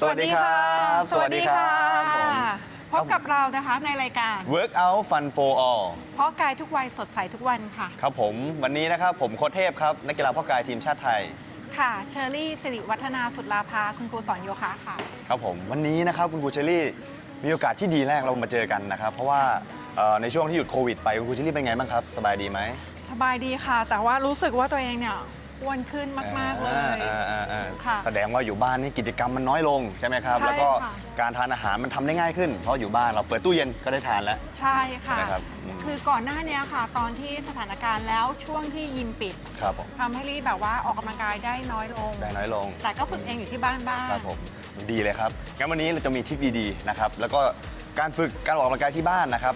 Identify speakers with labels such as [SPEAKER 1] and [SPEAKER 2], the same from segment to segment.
[SPEAKER 1] สวัสดีครับ
[SPEAKER 2] สวัสดีค่ะ
[SPEAKER 1] ผม
[SPEAKER 2] พบกับเรานะคะในรายการ
[SPEAKER 1] Workout Fun for All
[SPEAKER 2] เพราะกายทุกวัยสดใสทุกวันค่ะ
[SPEAKER 1] ครับผมวันนี้นะครับผมโค้ชเทพครับนักกีฬาพ่อกายทีมชาติไทย
[SPEAKER 2] ค่ะ เชอรี่สิริวัฒนาสุดลาภาคุณครูสอนโยคะค่ะ
[SPEAKER 1] ครับผมวันนี้นะครับคุณครูเชอรี่มีโอกาสที่ดีแรกเรามาเจอกันนะครับ เพราะว่าเอ่อในช่วงที่หยุดโควิดไปคุณครูเชอรี่เป็นไงบ้างครับ สบายดีไหม
[SPEAKER 2] สบายดีค่ะ แต่ว่ารู้สึกว่าตัวเองเนี่ย อ้วนขึ้นมาก ๆ เลย
[SPEAKER 1] อ่าอ่าอ่า
[SPEAKER 2] ค่ะ
[SPEAKER 1] แสดงว่าอยู่บ้านนี่กิจกรรมมันน้อยลงใช่ไหมครับ
[SPEAKER 2] ใช่
[SPEAKER 1] แล้วก็
[SPEAKER 2] ค่ะ
[SPEAKER 1] การทานอาหารมันทำได้ง่ายขึ้น เพราะอยู่บ้านเราเปิดตู้เย็นก็ได้ทานแล้ว
[SPEAKER 2] ใช่ค่ะ
[SPEAKER 1] นะครับอืม
[SPEAKER 2] คือก่อนหน้าเนี้ยค่ะ ตอนที่สถานการณ์แล้วช่วงที่ยิมปิด
[SPEAKER 1] ครับผม
[SPEAKER 2] ทำให้รีแบบว่าออกกำลังกายได้น้อยลง
[SPEAKER 1] ได้น้อยลง
[SPEAKER 2] แต่ก็ฝึกเองอยู่ที่บ้านบ้าง
[SPEAKER 1] ครับผมดีเลยครับงั้นวันนี้เราจะมีทริคดีๆนะครับแล้วก็การฝึกการออกกำลังกายที่บ้านนะครับ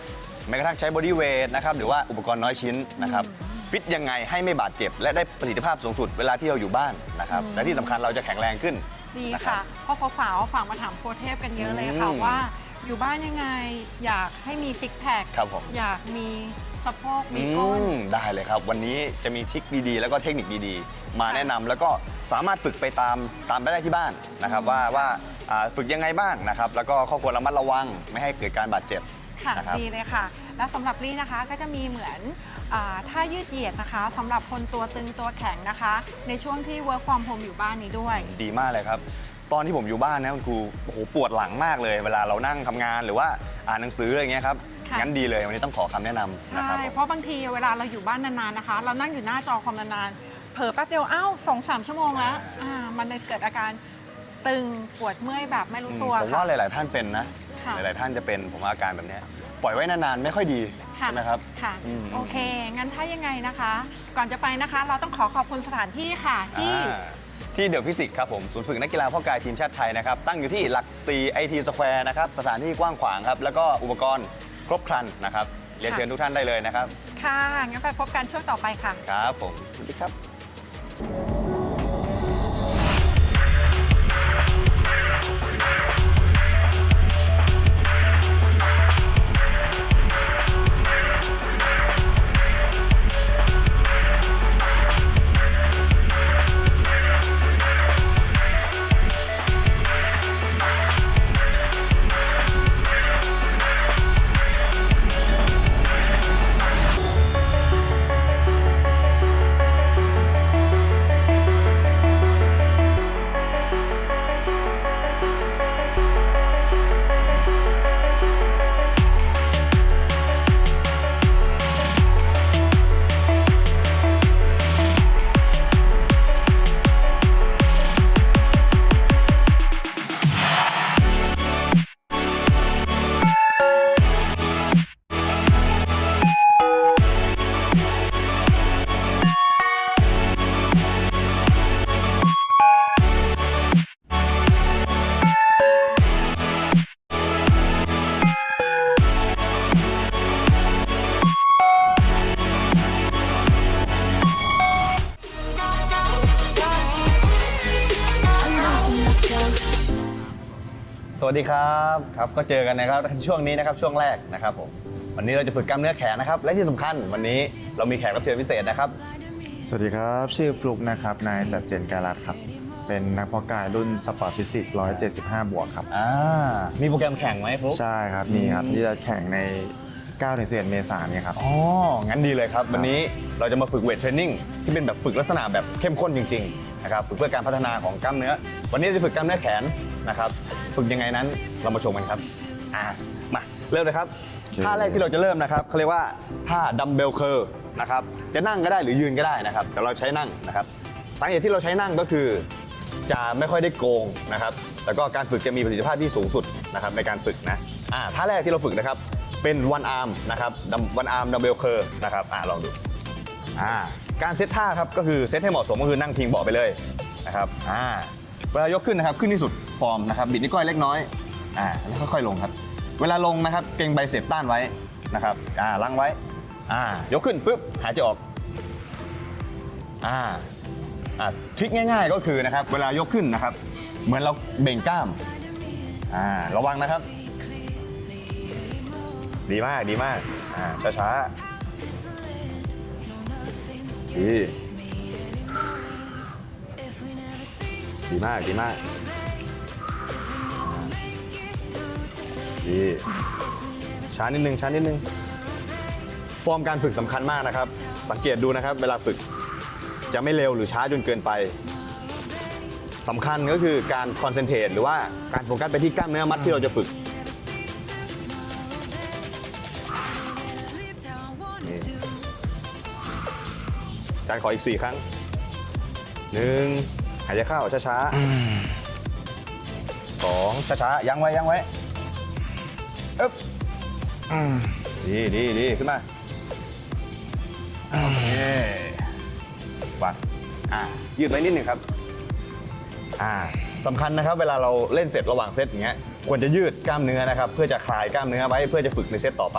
[SPEAKER 1] แม้กระทั่งใช้บอดี้เวทนะครับหรือว่าอุปกรณ์น้อยชิ้นนะครับ ฟิตยังไงให้ไม่บาดเจ็บ และได้ประสิทธิภาพสูงสุดเวลาที่เราอยู่บ้านนะครับและที่สำคัญเราจะแข็งแรงขึ้น
[SPEAKER 2] ดี
[SPEAKER 1] นะครั
[SPEAKER 2] ค่ะ
[SPEAKER 1] บ
[SPEAKER 2] เพราะสาวๆฝากมาถามโค้ชเทพกันเยอะเลยค่ะ
[SPEAKER 1] อืม
[SPEAKER 2] ว่า อยู่บ้านยังไงอยากให้มีซิกแพค
[SPEAKER 1] ครับผม
[SPEAKER 2] อยากมีสะโพกมี
[SPEAKER 1] อื
[SPEAKER 2] ก้น
[SPEAKER 1] มได้เลยครับ วันนี้จะมีทริคดีๆ แล้วก็เทคนิคดีๆ มาแนะนำแล้วก็สามารถฝึกไปตามตามไปได้ที่บ้านนะครับว่าว่าอ่าฝึกยังไงบ้างนะครับ แล้วก็ข้อควรระมัดระวังไม่ให้เกิดการบาดเจ็บ
[SPEAKER 2] ค่ะ
[SPEAKER 1] นะครับ
[SPEAKER 2] ดีเลยค่ะ และสำหรับลี่นะคะก็จะมีเหมือนอาท่ายืดเหยียดนะคะสำหรับคนตัวตึงตัวแข็งนะคะ ในช่วงที่ work from home อยู่บ้านนี้ด้วย
[SPEAKER 1] ดีมากเลยครับ ตอนที่ผมอยู่บ้านนะคุณครูโอ้โหปวดหลังมากเลย เวลาเรานั่งทำงานหรือว่าอ่านหนังสืออะไรเงี้ยครับ
[SPEAKER 2] ค่ะ
[SPEAKER 1] งั้นดีเลยวันนี้ต้องขอคำแนะนำนะ
[SPEAKER 2] ใช่
[SPEAKER 1] ครับผม
[SPEAKER 2] เพราะบางทีเวลาเราอยู่บ้านนานๆนะคะ เรานั่งอยู่หน้าจอคอมนานๆเผลอแป๊บเดียวอ้าวสองสามชั่วโมงแล้วอ่ามันเลยเกิดอาการตึงปวดเมื่อยแบบไม่รู้
[SPEAKER 1] อืม
[SPEAKER 2] ตัว
[SPEAKER 1] ผม
[SPEAKER 2] ค่ะ
[SPEAKER 1] ว่าหลาย ๆ ท่านเป็นนะ
[SPEAKER 2] ค่ะ
[SPEAKER 1] หลาย ๆ ท่านจะเป็นผมว่าอาการแบบเนี้ย ปล่อยไว้นานๆ ไม่ค่อยดี
[SPEAKER 2] ค่ะ
[SPEAKER 1] ใช่ไหมครับ
[SPEAKER 2] ค่ะ
[SPEAKER 1] อืม
[SPEAKER 2] โอเค งั้นถ้ายังไงนะคะ ก่อนจะไปนะคะ เราต้องขอขอบคุณสถานที่ค่ะที่
[SPEAKER 1] อ่าที่เดอะฟิสิกส์ครับผม ศูนย์ฝึกนักกีฬาพ่อกายทีมชาติไทยนะครับ ตั้งอยู่ที่หลัก 4 IT Square นะครับ สถานที่กว้างขวางครับ แล้วก็อุปกรณ์ครบครันนะครับเรียนเชิญทุกท่านได้เลยนะครับ
[SPEAKER 2] ค่ะ งั้นไปพบกันช่วงต่อไปค่ะ
[SPEAKER 1] ครับผมสวัสดีครับ วัสดีครับครับ ก็เจอกันนะครับช่วงนี้นะครับช่วงแรกนะครับผมวันนี้เราจะฝึกกล้ามเนื้อแขนนะครับ และที่สำคัญวันนี้เรามีแขกรับเชิญพิเศษนะครับ
[SPEAKER 3] สวัสดีครับ ชื่อฟลุกนะครับนายจัดเจนการัตครับ เป็นนักเพาะกายรุ่นสปอร์ตฟิสิกส์175 บวกครับ
[SPEAKER 1] อ่ามีโปรแกรมแข่งไหมฟลุ๊ก
[SPEAKER 3] ใช่ครับมีครับที่จะแข่งใน9ถึง11เมษายนนี้ครับ
[SPEAKER 1] อ๋อ งั้นดีเลยครับ วันนี้เราจะมาฝึกเวทเทรนนิ่งที่เป็นแบบฝึกลักษณะแบบเข้มข้นจริง ๆ นะครับ ฝึกเพื่อการพัฒนาของกล้ามเนื้อ วันนี้จะฝึกกล้ามเนื้อแขนนะครับ ฝึกยังไงนั้นเรามาชมกันครับอ่ามาเริ่มเลยครับ
[SPEAKER 3] โอเค
[SPEAKER 1] ท่าแรกที่เราจะเริ่มนะครับเขาเรียกว่าท่าดัมเบลเคอร์นะครับจะนั่งก็ได้หรือยืนก็ได้นะครับ แต่เราใช้นั่งนะครับสาเหตุที่เราใช้นั่งก็คือ จะไม่ค่อยได้โกงนะครับแล้วก็การฝึกจะมีประสิทธิภาพที่สูงสุดนะครับในการฝึกนะอ่าท่าแรกที่เราฝึกนะครับเป็น one arm นะครับ one arm dumbbell curl นะครับอ่าลองดูอ่าการเซตท่าครับก็คือเซตให้เหมาะสมก็คือนั่งพิงเบาะไปเลยนะครับอ่าเวลายกขึ้นนะครับขึ้นที่สุด ฟอร์มนะครับบิดนิ้วก้อยเล็กน้อยอ่าแล้วค่อยๆลงครับ เวลาลงนะครับเกรงไบเซปต้านไว้นะครับอ่าลังไว้อ่ายกขึ้นปุ๊บหายใจออกอ่าอะทริคง่าย ๆ ก็คือนะครับเวลายกขึ้นนะครับ เหมือนเราเบ่งกล้ามอ่าระวังนะครับ ดีมากดีมากอ่าช้าๆดีดีมากดีมาก ดีช้านิดนึงช้านิดนึง ฟอร์มการฝึกสำคัญมากนะครับ สังเกตดูนะครับ เวลาฝึกจะไม่เร็วหรือช้าจนเกินไปสำคัญก็คือการคอนเซนเทรตหรือว่าการโฟกัสไปที่กล้ามเนื้อมัดที่เราจะฝึกนี่จานขออีก 4 ครั้งหนึ่งหายใจเข้าช้าๆสองช้าๆยั้งไว้ยั้งไว้ อึ๊บดีดีดีขึ้นมาโอเควางอ่ายืดไว้นิดหนึ่งครับ อ่าสำคัญนะครับ เวลาเราเล่นเสร็จระหว่างเซตอย่างเงี้ยควรจะยืดกล้ามเนื้อนะครับ เพื่อจะคลายกล้ามเนื้อไว้เพื่อจะฝึกในเซตต่อไป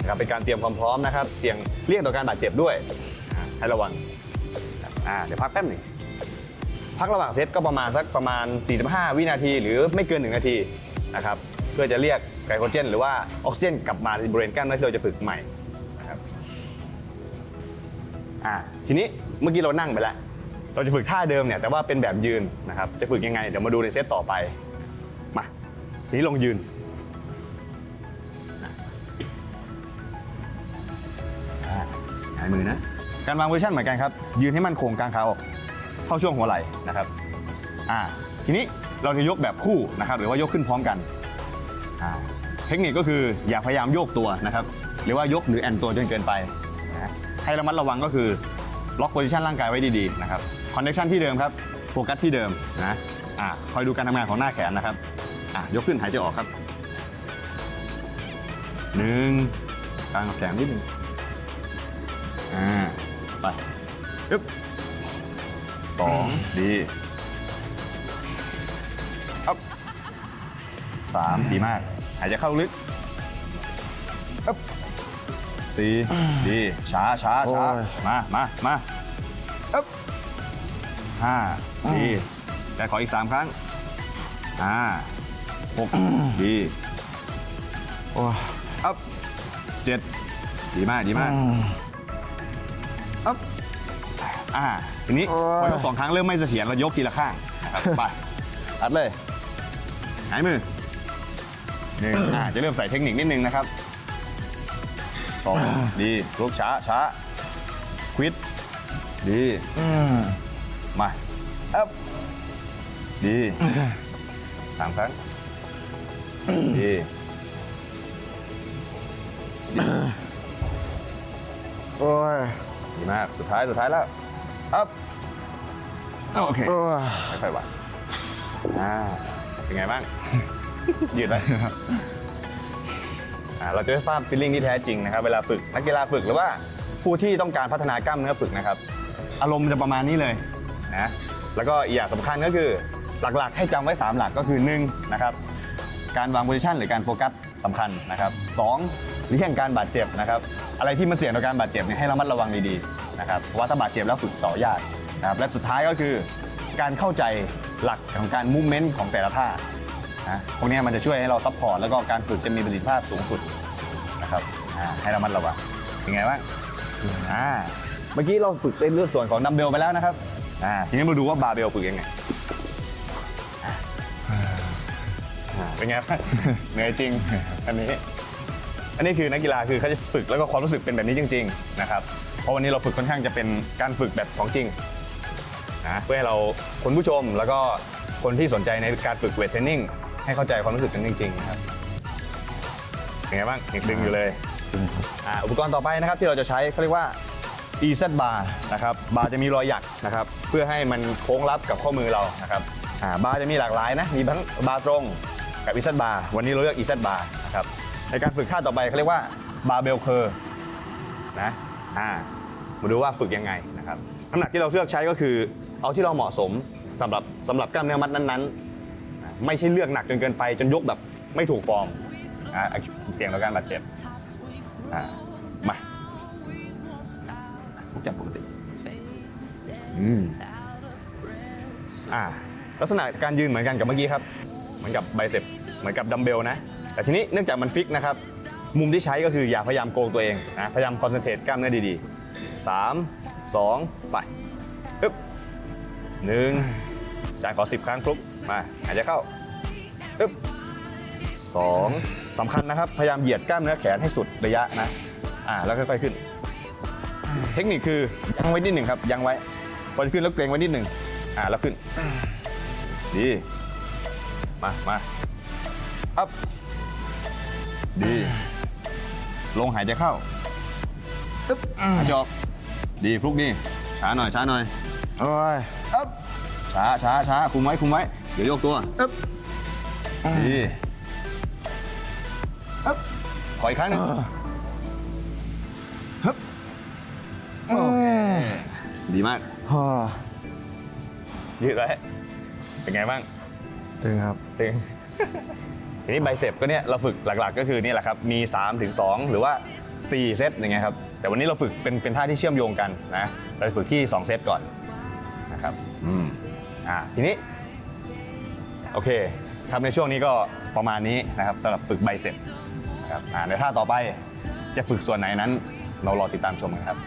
[SPEAKER 1] นะครับเป็นการเตรียมความพร้อมนะครับ เสี่ยงเลี่ยงต่อการบาดเจ็บด้วยอ่าให้ระวังอ่าเดี๋ยวพักแป๊บหนึ่งพักระหว่างเซตก็ประมาณสักประมาณ 45 วินาที หรือไม่เกิน 1 นาทีนะครับเพื่อจะเรียกไกลโคเจน หรือว่าออกซิเจนกลับมาในบริเวณกล้ามเนื้อที่เราจะฝึกใหม่นะครับอ่าทีนี้เมื่อกี้เรานั่งไปแล้ว เราจะฝึกท่าเดิมเนี่ยแต่ว่าเป็นแบบยืนนะครับจะฝึกยังไงเดี๋ยวมาดูในเซตต่อไปมาทีนี้ลงยืนหายมือนะการวางโพซิชันเหมือนกันครับ ยืนให้มันโค้งกลางขาออก เข้าช่วงหัวไหล่นะครับอ่าทีนี้เราจะยกแบบคู่นะครับ หรือว่ายกขึ้นพร้อมกัน เทคนิคก็คืออย่าพยายามโยกตัวนะครับหรือว่ายกหรือแอนตัวจนเกินไปนะให้ระมัดระวังก็คือล็อกโพซิชันร่างกายไว้ดีๆนะครับคอนเนคชันที่เดิมครับโฟกัสที่เดิมนะอ่าคอยดูการทำงานของหน้าแขนนะครับอะยกขึ้นหายใจออกครับหนึ่งกลางแขนนิดหนึ่งอ่าไปยึบสองดีอัพสามดีมาก หายใจเข้าลึกอัพสี่ดีช้าช้าช้า
[SPEAKER 3] โอ้ย
[SPEAKER 1] มามามาอัพห้าดีแต่ขออีกสามครั้งอ่าหกดี
[SPEAKER 3] โอ้ย
[SPEAKER 1] อัพเจ็ดดีมากดีมากอัพอ่า ทีนี้
[SPEAKER 3] โอ้ย
[SPEAKER 1] พอยกสองครั้งเริ่มไม่เสถียรเรายกทีละข้างนะครับไปอัดเลย หายมือ หนึ่งอ่าจะเริ่มใส่เทคนิคนิดนึงนะครับสองดีลุกช้าช้าสควิตดี
[SPEAKER 3] อืม
[SPEAKER 1] มาอัพดีสามครั้งดี
[SPEAKER 3] โอ้ย
[SPEAKER 1] ดีมากสุดท้ายสุดท้ายแล้วอัพโอเค
[SPEAKER 3] โอ้ย
[SPEAKER 1] ไม่ค่อยไหวอ่าเป็นไงบ้าง ยืดไหมอ่าเราจะได้ทราบฟีลลิ่งที่แท้จริงนะครับ เวลาฝึกนักกีฬาฝึกหรือว่าผู้ที่ต้องการพัฒนากล้ามเนื้อฝึกนะครับ อารมณ์จะประมาณนี้เลยนะแล้วก็อีกอย่างสำคัญก็คือหลักๆ ให้จำไว้ 3 หลักก็คือ1นะครับการวางโพซิชันหรือการโฟกัสสำคัญนะครับสองเลี่ยงการบาดเจ็บนะครับ อะไรที่มันเสี่ยงต่อการบาดเจ็บเนี่ยให้ระมัดระวังดีๆนะครับเพราะว่าถ้าบาดเจ็บแล้วฝึกต่อยากนะครับและสุดท้ายก็คือ การเข้าใจหลักของการมูฟเมนต์ของแต่ละท่า นะพวกนี้มันจะช่วยให้เราซัพพอร์ตแล้วก็การฝึกจะมีประสิทธิภาพสูงสุดนะครับให้เระมัดระวังเป็นไงบ้างเมื่อกี้เราฝึกในเรื่องส่วนของดัมเบลไปแล้วนะครับทีนี้มาดูว่าบาเบลฝึกยังไงเป็นไงบ้างเหนื่อยจริงอันนี้อันนี้คือนักกีฬาคือเขาจะฝึกแล้วก็ความรู้สึกเป็นแบบนี้จริง ๆ นะครับ เพราะวันนี้เราฝึกค่อนข้างจะเป็นการฝึกแบบของจริงนะเพื่อให้เราคุณผู้ชมแล้วก็คนที่สนใจในการฝึกเวทเทรนนิ่ง ให้เข้าใจความรู้สึกกันจริงๆนะครับเป็นไงบ้างยังดึงอยู่เลยอ่าอุปกรณ์ต่อไปนะครับที่เราจะใช้เขาเรียกว่า EZ bar นะครับบาร์จะมีรอยหยักนะครับเพื่อให้มันโค้งรับกับข้อมือเรานะครับอ่าบาร์จะมีหลากหลายนะมีทั้งบาร์ตรงกับ EZ bar วันนี้เราเลือก EZ bar นะครับในการฝึกท่าต่อไปเขาเรียกว่าบาร์เบลเคอร์นะอ่ามาดูว่าฝึกยังไงนะครับน้ำหนักที่เราเลือกใช้ก็คือเอาที่เราเหมาะสมสำหรับสำหรับกล้ามเนื้อมัดนั้นๆอ่า ไม่ใช่เลือกหนักจนเกินไป จนยกแบบไม่ถูกฟอร์มอ่าเสี่ยงต่อการบาดเจ็บอ่ามาทุกอย่างปกติอืมอ่าลักษณะการยืนเหมือนกันกับเมื่อกี้ครับ เหมือนกับไบเซปเหมือนกับดัมเบลนะ แต่ทีนี้เนื่องจากมันฟิกนะครับ มุมที่ใช้ก็คืออย่าพยายามโกงตัวเองนะพยายามคอนเซนเทรตกล้ามเนื้อดีๆ 3 2 ไปปึ๊บหนึ่งจ่านขอ 10 ครั้งครุบ มาหายใจเข้าปึ๊บสสองสำคัญนะครับ พยายามเหยียดกล้ามเนื้อแขนให้สุดระยะนะ อ่า แล้วค่อยๆขึ้น เทคนิคคือยังไว้นิดหนึ่งครับ ยังไว้ พอจะขึ้นแล้วเกรงไว้นิดหนึ่งอ่า แล้วขึ้น ดี มา มา อัพ ดี ลงหายใจเข้าอึ๊บหายใจออกดี ฟลุกดี ช้าหน่อย ช้าหน่อย
[SPEAKER 3] โอ้ย
[SPEAKER 1] อึ๊บช้าช้าช้าคุมไว้ คุมไว้ เดี๋ยวโยกตัวอึ๊บดีอึ๊บขออีกครั้งหนึงฮึบโอเคดีมาก
[SPEAKER 3] ฮ่า
[SPEAKER 1] ยืดไว้เป็นไงบ้าง
[SPEAKER 3] ตึงครับ
[SPEAKER 1] ตึง ทีนี้ไบเซปก็เนี่ยเราฝึกหลักๆ ก็คือนี่แหละครับมี 3 ถึง 2 หรือว่า 4 เซตอย่างเงี้ยครับ แต่วันนี้เราฝึกเป็นเป็นท่าที่เชื่อมโยงกันนะ เราฝึกที่ 2 เซตก่อนนะครับ อืม อ่า ทีนี้ โอเคครับในช่วงนี้ก็ประมาณนี้นะครับสำหรับฝึกไบเซปนะครับอ่าในท่าต่อไปจะฝึกส่วนไหนนั้น เรารอติดตามชมกันครับ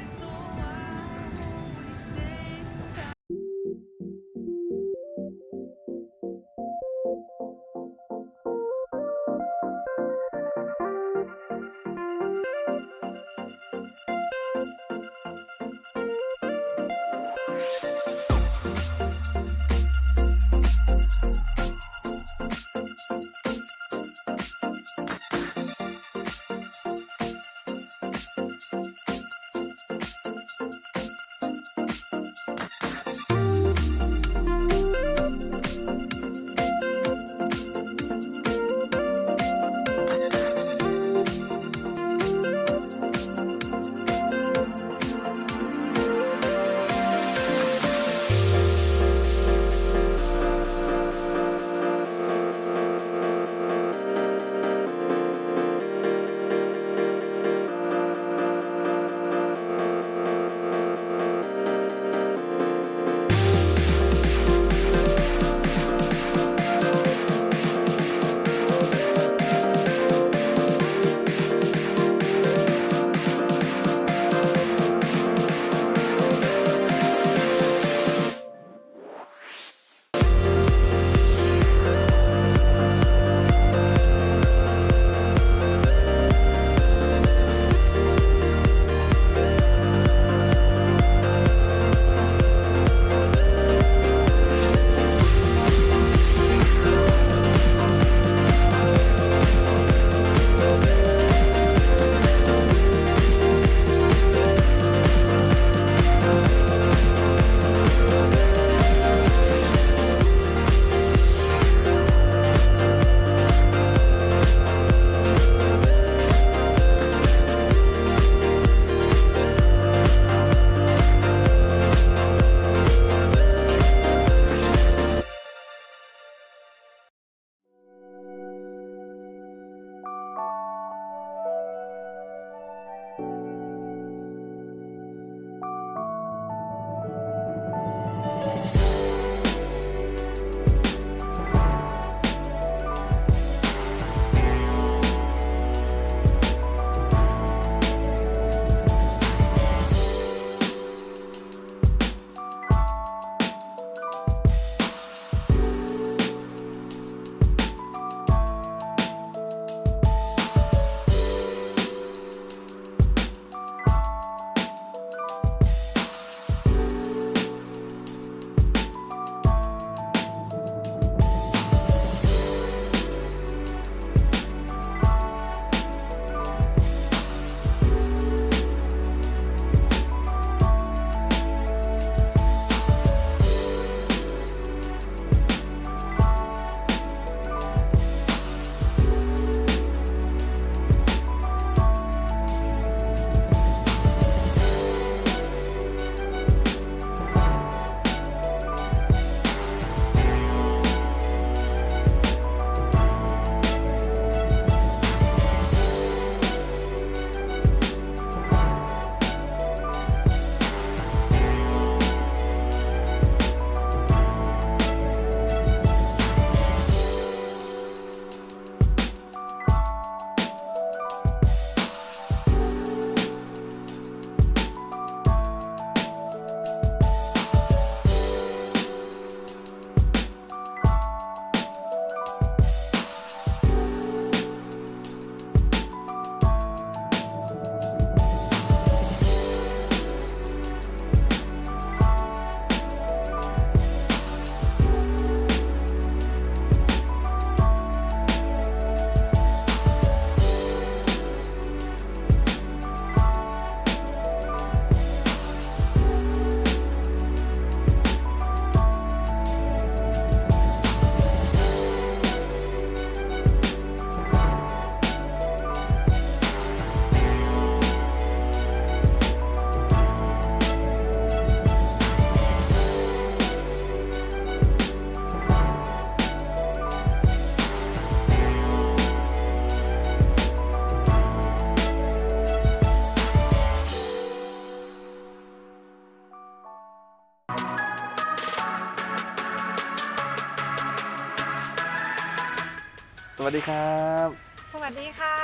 [SPEAKER 1] สวัสดีครับ
[SPEAKER 2] สวัสดีค่ะ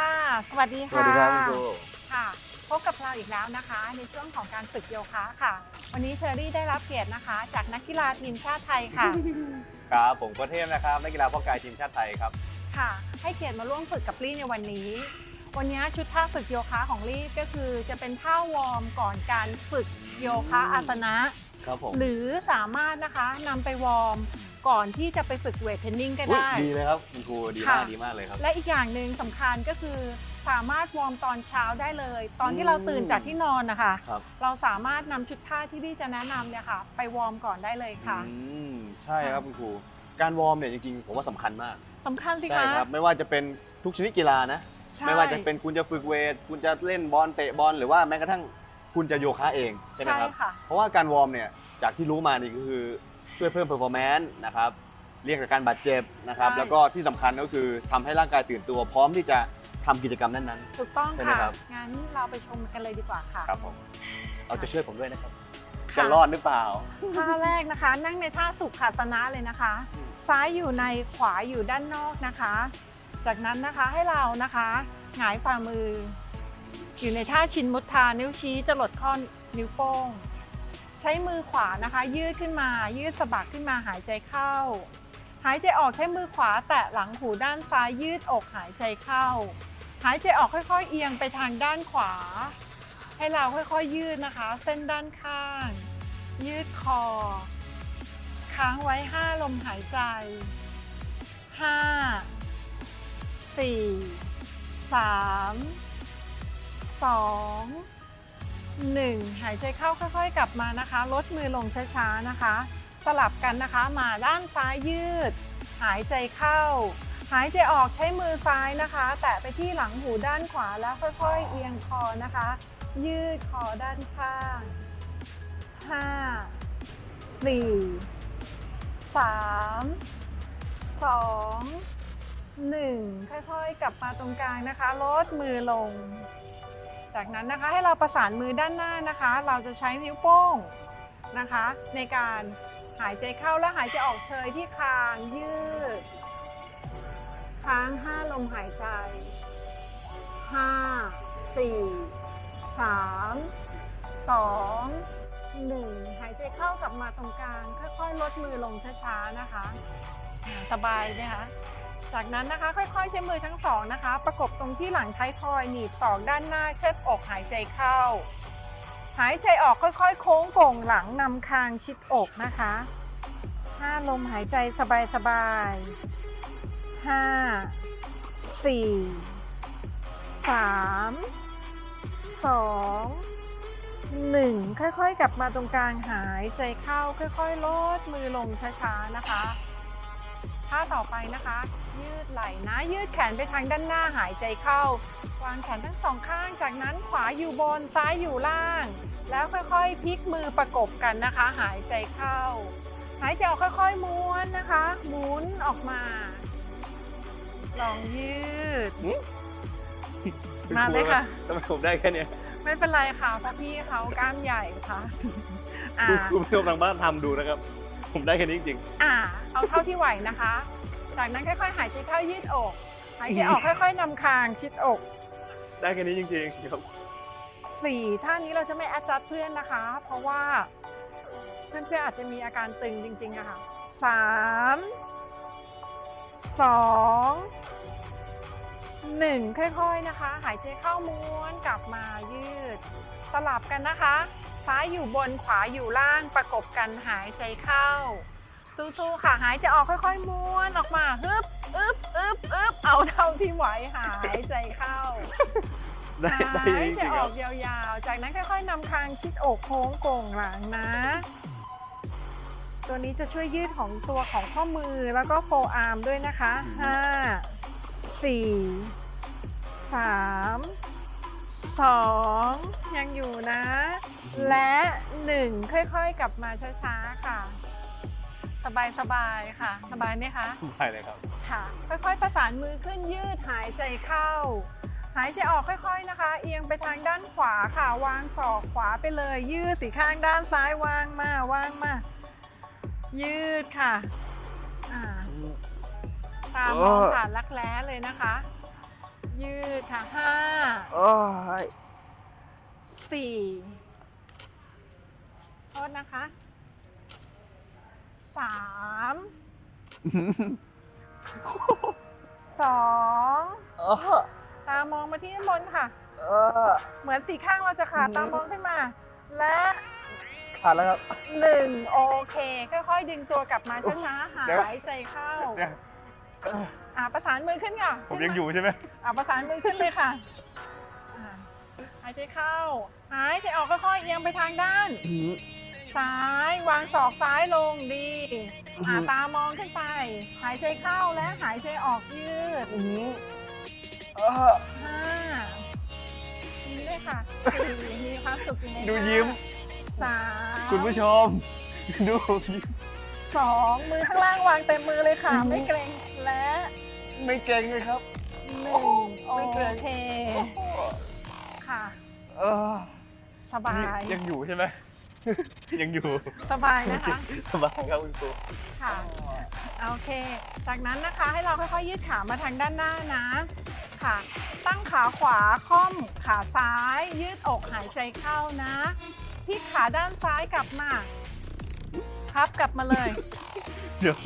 [SPEAKER 2] สวัสดี
[SPEAKER 1] ส
[SPEAKER 2] ค่ะ
[SPEAKER 1] วัสดีครับคุณครู
[SPEAKER 2] ค่ะพบกับเราอีกแล้วนะคะ ในช่วงของการฝึกโยคะค่ะ วันนี้เชอรี่ได้รับเกียรตินะคะ จากนักกีฬาทีมชาติไทยค่ะ
[SPEAKER 1] ครับผมโค้ชเทพนะครับนักกีฬาพ่อกายทีมชาติไทยครับ
[SPEAKER 2] ค่ะ ให้เกียรติมาร่วมฝึกกับลี่ในวันนี้ วันนี้ชุดท่าฝึกโยคะของลี่ก็คือจะเป็นท่าวอร์มก่อนการฝึกโยคะอาสนะ
[SPEAKER 1] ครับผม
[SPEAKER 2] หรือสามารถนะคะนำไปวอร์มก่อนที่จะไปฝึกเวทเทรนนิ่งก็
[SPEAKER 1] อุ๊ย
[SPEAKER 2] ได้
[SPEAKER 1] ดีเลยครับคุณครูดีมาก
[SPEAKER 2] ค่ะ
[SPEAKER 1] ดีมากเลยครับ
[SPEAKER 2] และอีกอย่างหนึ่งสำคัญก็คือสามารถวอร์มตอนเช้าได้เลย ตอน
[SPEAKER 1] อื
[SPEAKER 2] ที่
[SPEAKER 1] ม
[SPEAKER 2] เราตื่นจากที่นอนนะคะ
[SPEAKER 1] ครับ
[SPEAKER 2] เราสามารถนำชุดท่าที่พี่จะแนะนำเนี่ยค่ะ ไปวอร์มก่อนได้เลยค่ะ
[SPEAKER 1] อืมใช่ครับคุณครูการวอร์มเนี่ยจริงๆ ผมว่าสำคัญมาก
[SPEAKER 2] สำคัญสิ
[SPEAKER 1] ใช่
[SPEAKER 2] คะ
[SPEAKER 1] ครับไม่ว่าจะเป็นทุกชนิดกีฬานะ
[SPEAKER 2] ใช่
[SPEAKER 1] ไม่ว่าจะเป็นคุณจะฝึกเวท คุณจะเล่นบอลเตะบอลหรือว่าแม้กระทั่ง คุณจะโยคะเองใช่ไหม
[SPEAKER 2] ใช่
[SPEAKER 1] ครับ
[SPEAKER 2] ค่ะ
[SPEAKER 1] เพราะว่าการวอร์มเนี่ยจากที่รู้มานี่ก็คือช่วยเพิ่มเพอร์ฟอร์แมนซ์นะครับเลี่ยงกับการบาดเจ็บนะครับ
[SPEAKER 2] ใช่
[SPEAKER 1] แล้วก็ที่สำคัญก็คือทำให้ร่างกายตื่นตัว พร้อมที่จะทำกิจกรรมนั้น
[SPEAKER 2] ถูกต้อง
[SPEAKER 1] ใช่ไหม
[SPEAKER 2] ค่ะ
[SPEAKER 1] ครับ
[SPEAKER 2] งั้นเราไปชมกันเลยดีกว่าค่ะ
[SPEAKER 1] ๆ ครับผมเอาใจะช่วยผมด้วยนะครับ
[SPEAKER 2] ค่ะ
[SPEAKER 1] จะรอดหรือเปล่า
[SPEAKER 2] ท่าแรกนะคะ นั่งในท่าสุขาสนะเลยนะคะ
[SPEAKER 1] อืม
[SPEAKER 2] ซ้ายอยู่ในขวาอยู่ด้านนอกนะคะ จากนั้นนะคะให้เรานะคะ หงายฝ่ามือ อยู่ในท่าชินมุทานิ้วชี้จะหลดข้อนิ้วโป้ง ใช้มือขวานะคะ ยืดขึ้นมา ยืดสะบักขึ้นมาหายใจเข้า หายใจออกใช้มือขวาแตะหลังหูด้านซ้ายยืดอกหายใจเข้า หายใจออกค่อยๆ เอียงไปทางด้านขวา ให้เราค่อยๆยืดนะคะ เส้นด้านข้าง ยืดคอ ค้างไว้ 5 ลมหายใจ 5 4 3 2 1 หายใจเข้าค่อยๆ กลับมานะคะ ลดมือลงช้าๆนะคะ สลับกันนะคะมาด้านซ้ายยืด หายใจเข้า หายใจออกใช้มือซ้ายนะคะ แตะไปที่หลังหูด้านขวาแล้วค่อยๆ เอียงคอนะคะ ยืดคอด้านข้างห้าสี่สามสองหนึ่งค่อยๆ กลับมาตรงกลางนะคะ ลดมือลง จากนั้นนะคะให้เราประสานมือด้านหน้านะคะ เราจะใช้นิ้วโป้งนะคะ ในการหายใจเข้าและหายใจออกเชยที่คางยืด ค้างห้าลมหายใจห้าสี่สามสองหนึ่งหายใจเข้ากลับมาตรงกลาง ค่อยๆลดมือลงช้าๆนะคะ สบายไหมคะ จากนั้นนะคะ ค่อยๆ ใช้มือทั้งสองนะคะ ประกบตรงที่หลังท้ายทอยหนีบศอกด้านหน้าเชิดอกหายใจเข้า หายใจออกค่อยๆ โค้งโก่งหลังนำคางชิดอกนะคะห้าลมหายใจสบายๆห้าสี่สามสองหนึ่งค่อยๆ กลับมาตรงกลางหายใจเข้าค่อยๆ ลดมือลงช้าๆนะคะ ท่าต่อไปนะคะ ยืดไหล่นะ ยืดแขนไปทางด้านหน้าหายใจเข้าวางแขนทั้งสองข้าง จากนั้นขวาอยู่บนซ้ายอยู่ล่าง แล้วค่อยๆพลิกมือประกบกันนะคะ หายใจเข้า หายใจออกค่อยๆม้วนนะคะ หมุนออกมา ลองยืด มาเลยค่ะ
[SPEAKER 1] ทำไมผมได้แค่เนี้ย
[SPEAKER 2] ไม่เป็นไรค่ะเพราะพี่เขากล้ามใหญ่ค่ะอ่า
[SPEAKER 1] คุณผู้ชมทางบ้านทำดูนะครับ ผมได้แค่นี้จริง
[SPEAKER 2] อ่าเอาเท่าที่ไหวนะคะ จากนั้นค่อยๆ หายใจเข้ายืดอก หายใจออกค่อยๆนำคางชิดอก
[SPEAKER 1] ๆได้แค่นี้จริงๆครับ
[SPEAKER 2] สี่ท่านี้เราจะไม่แอดจัดเพื่อนนะคะ เพราะว่าเพื่อนๆอาจจะมีอาการตึงจริงๆอะค่ะสามสองหนึ่งค่อยๆนะคะ หายใจเข้าม้วนกลับมายืด สลับกันนะคะ ซ้ายอยู่บนขวาอยู่ล่างประกบกันหายใจเข้าสู้ๆค่ะหายใจออกค่อยๆม้วนออกมาฮึบอึบอึบอึบเอาเท่าที่ไหวหายใจเข้า
[SPEAKER 1] ได้ได้
[SPEAKER 2] หาย
[SPEAKER 1] จ
[SPEAKER 2] ใจ
[SPEAKER 1] ริงๆ
[SPEAKER 2] อ
[SPEAKER 1] ครั
[SPEAKER 2] อบกยาวๆ จากนั้นค่อยๆนำคางชิดอกโค้งโก่งหลังนะ ตัวนี้จะช่วยยืดของตัวของข้อมือแล้วก็โฟอาร์มด้วยนะคะ
[SPEAKER 1] อืม
[SPEAKER 2] 5 4 3 2 ยังอยู่นะ และ 1 ค่อยๆ กลับมาช้าๆ ค่ะ สบายๆ ค่ะ สบายไหมคะ
[SPEAKER 1] ได้เลยครับ
[SPEAKER 2] ค่ะ ค่อยๆ ประสานมือขึ้นยืดหายใจเข้า หายใจออกค่อยๆ นะคะ เอียงไปทางด้านขวาค่ะ วางศอกขวาไปเลย ยืดสีข้างด้านซ้ายวางมาวางมา ยืดค่ะ อ่า ตามมองผ่านรักแร้เลยเลยนะคะ ยืดค่ะห้า
[SPEAKER 1] โอ้ย
[SPEAKER 2] สี่โทษนะคะสามสองตามองมาที่ด้านบนค่ะเหมือนสีข้างเราจะขาดตามองขึ้นมา และ
[SPEAKER 1] ผ่านแล้วครับ
[SPEAKER 2] หนึ่งโอเค ค่อยๆดึงตัวกลับมาช้าๆ
[SPEAKER 1] เดี๋ยว
[SPEAKER 2] หายใจเข้า
[SPEAKER 1] เนี่ย
[SPEAKER 2] อ่าประสานมือขึ้นค่ะ
[SPEAKER 1] ผมยังอยู่ใช่ไหม
[SPEAKER 2] อ่าประสานมือขึ้นเลยค่ะอ่าหายใจเข้า หายใจออกค่อยๆเอียงไปทางด้าน ซ้ายวางศอกซ้ายลงดีอ่าตามองขึ้นไป หายใจเข้าและหายใจออกยืดห้าดีเลยค่ะสี่มีความสุขอยู่ใน
[SPEAKER 1] ดูยิ้ม
[SPEAKER 2] สาม
[SPEAKER 1] คุณผู้ชม ดู
[SPEAKER 2] สองมือข้างล่างวางเต็มมือเลยค่ะ ไม่เกรงและ
[SPEAKER 1] ไม่เก่งเลยครับ
[SPEAKER 2] หนึ่งโอ
[SPEAKER 1] ไม่เกรง
[SPEAKER 2] เค ค่ะ
[SPEAKER 1] เออ
[SPEAKER 2] สบาย
[SPEAKER 1] ยังอยู่ใช่ไหม ยังอยู่
[SPEAKER 2] สบายนะคะ
[SPEAKER 1] สบายครับคุณครู
[SPEAKER 2] ค่ะ โอเค จากนั้นนะคะให้เราค่อยๆยืดขามาทางด้านหน้านะ ค่ะ ตั้งขาขวาค่อมขาซ้าย ยืดอกหายใจเข้านะพลิกขาด้านซ้ายกลับมาพับกลับมาเลย
[SPEAKER 1] เดี๋ยว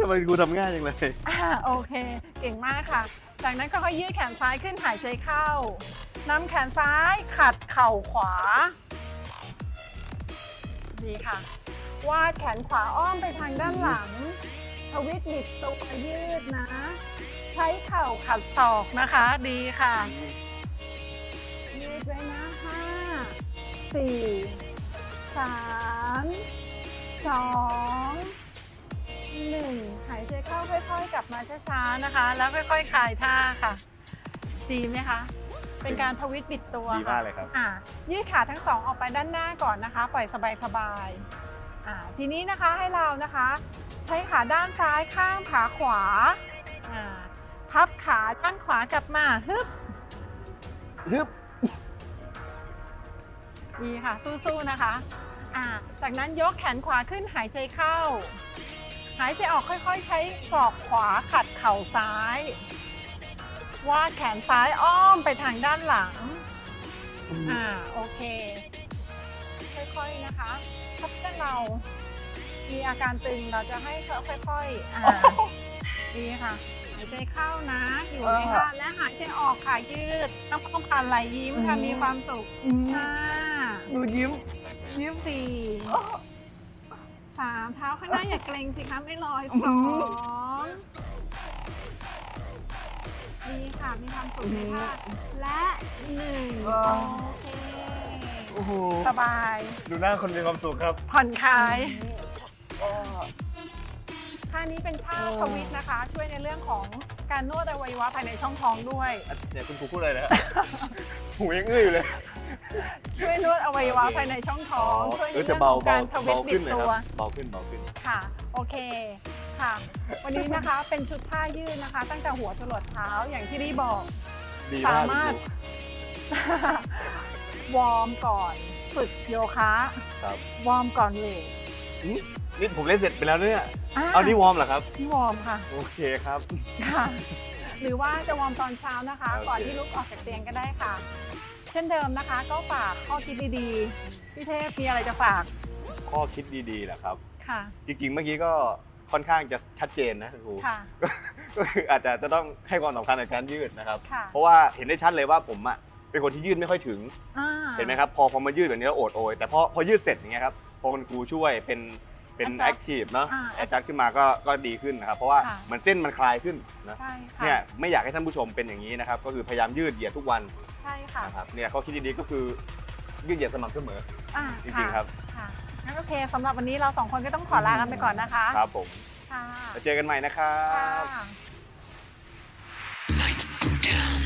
[SPEAKER 1] ทำไมครูทำง่ายจังเลย
[SPEAKER 2] อ่าโอเค เก่งมากค่ะ จากนั้นก็ค่อยยืดแขนซ้ายขึ้นหายใจเข้านำแขนซ้ายขัดเข่าขวา ดีค่ะ วาดแขนขวาอ้อมไปทางด้านหลัง ทวิตบิดตัวยืดนะ ใช้เข่าขัดศอกนะคะ ดีค่ะ ยืดไว้นะห้าสี่สามสอง หนึ่งหายใจเข้าค่อยๆ กลับมาช้าๆนะคะ แล้วค่อยๆคลายท่าค่ะ ดีไหมคะ เป็นการทวิตบิดตัว
[SPEAKER 1] ดีมากเลยครับ
[SPEAKER 2] อะยืดขาทั้งสองออกไปด้านหน้าก่อนนะคะ ปล่อยสบายๆอะทีนี้นะคะให้เรานะคะ ใช้ขาด้านซ้ายข้างขาขวาอ่าพับขาด้านขวากลับมาฮึบ
[SPEAKER 1] ฮึบ
[SPEAKER 2] ดีค่ะสู้ๆนะคะอ่าจากนั้นยกแขนขวาขึ้นหายใจเข้า หายใจออกค่อยๆ ใช้ศอกขวาขัดเข่าซ้าย วาดแขนซ้ายอ้อมไปทางด้านหลัง อ่าโอเค ค่อยๆนะคะถ้าเพื่อนเรา มีอาการตึงเราจะให้เขาค่อยๆ อ่าดีค่ะ หายใจเข้านะ อยู่ในท่าและหายใจออกค่ะยืด ต้องต้องการไหลยิ้มค่ะมีความสุขห้า
[SPEAKER 1] ดูยิ้ม
[SPEAKER 2] ยิ้มสี่ สามเท้าข้างหน้าอย่าเกรงสิคะไม่ลอยสองดีค่ะมีความสุขในท่าและหนึ่งโอเค
[SPEAKER 1] โอ้โห
[SPEAKER 2] สบาย
[SPEAKER 1] ดูหน้าคนมีความสุขครับ
[SPEAKER 2] ผ่อนคลายท่านี้เป็นท่าทวิตนะคะ ช่วยในเรื่องของการนวดอวัยวะภายในช่องท้องด้วย
[SPEAKER 1] เดี๋ยวคุณครูพูดอะไรนะหูยังอื้ออยู่เลย
[SPEAKER 2] ช่วยนวดอวัยวะภายในช่องท้องช่วยใน
[SPEAKER 1] เออ
[SPEAKER 2] เรื่
[SPEAKER 1] จะ
[SPEAKER 2] องข
[SPEAKER 1] เบา
[SPEAKER 2] อง
[SPEAKER 1] เบา
[SPEAKER 2] การทวิต
[SPEAKER 1] เบา
[SPEAKER 2] บิ
[SPEAKER 1] ขึ้
[SPEAKER 2] ด
[SPEAKER 1] นเลย
[SPEAKER 2] ตั
[SPEAKER 1] ควรับเบาขึ้นเบาขึ้น
[SPEAKER 2] ค่ะ โอเคค่ะ วันนี้นะคะเป็นชุดท่ายืดนะคะ ตั้งแต่หัวจรดเท้าอย่างที่รีบอก
[SPEAKER 1] ดี
[SPEAKER 2] สามา
[SPEAKER 1] ก
[SPEAKER 2] มารถ วอร์มก่อนฝึกโยคะ
[SPEAKER 1] ครับ
[SPEAKER 2] วอร์มก่อนเวท
[SPEAKER 1] อืมนี่ผมเล่นเสร็จไปแล้วเนี่ยะเอานี่วอร์มเหรอครับ
[SPEAKER 2] นี่วอร์มค่ะ
[SPEAKER 1] โอเคครับ
[SPEAKER 2] ค่ะหรือว่าจะวอร์มตอนเช้านะคะ
[SPEAKER 1] โอเค
[SPEAKER 2] ก่อนที่ลุกออกจากเตียงก็ได้ค่ะเช่นเดิมนะคะ ก็ฝากข้อคิดดีๆพี่เทพมีอะไรจะฝาก
[SPEAKER 1] ข้อคิดดีๆนะครับ
[SPEAKER 2] ค่ะ
[SPEAKER 1] จริงๆ เมื่อกี้ก็ค่อนข้างจะชัดเจนนะคุณครู
[SPEAKER 2] ค่ะ
[SPEAKER 1] ก็คืออาจจะจะต้องให้ความสำคัญในการยืดนะครับ
[SPEAKER 2] ค่ะ
[SPEAKER 1] เพราะว่าเห็นได้ชัดเลยว่าผมอะเป็นคนที่ยืดไม่ค่อยถึง
[SPEAKER 2] อ่า
[SPEAKER 1] เห็นไหมครับ พอพอมายืดแบบนี้แล้วโอดโอยแต่พอพอยืดเสร็จอย่างเงี้ยครับพอคุณครูช่วยเป็น เป็นแอคทีฟเนาะแอดจัดขึ้นมาก็ก็ดีขึ้นนะครับเพราะว่ามันเส้นมันคลายขึ้นนะเนี่ยไม่อยากให้ท่านผู้ชมเป็นอย่างนี้นะครับก็คือพยายามยืดเหยียดทุกวัน
[SPEAKER 2] ใช่ค่ะ
[SPEAKER 1] นะครับเนี่ยเขาคิดดีๆก็คือยืดเหยียดสม่ำเสมอจริงๆครับ
[SPEAKER 2] ค่ะงั้นโอเคสำหรับวันนี้เราสองคนก็ต้องขอลากันไปก่อนนะคะ
[SPEAKER 1] ครับผม
[SPEAKER 2] ค่ะ
[SPEAKER 1] เจอกันใหม่นะครับ
[SPEAKER 2] Lights go down.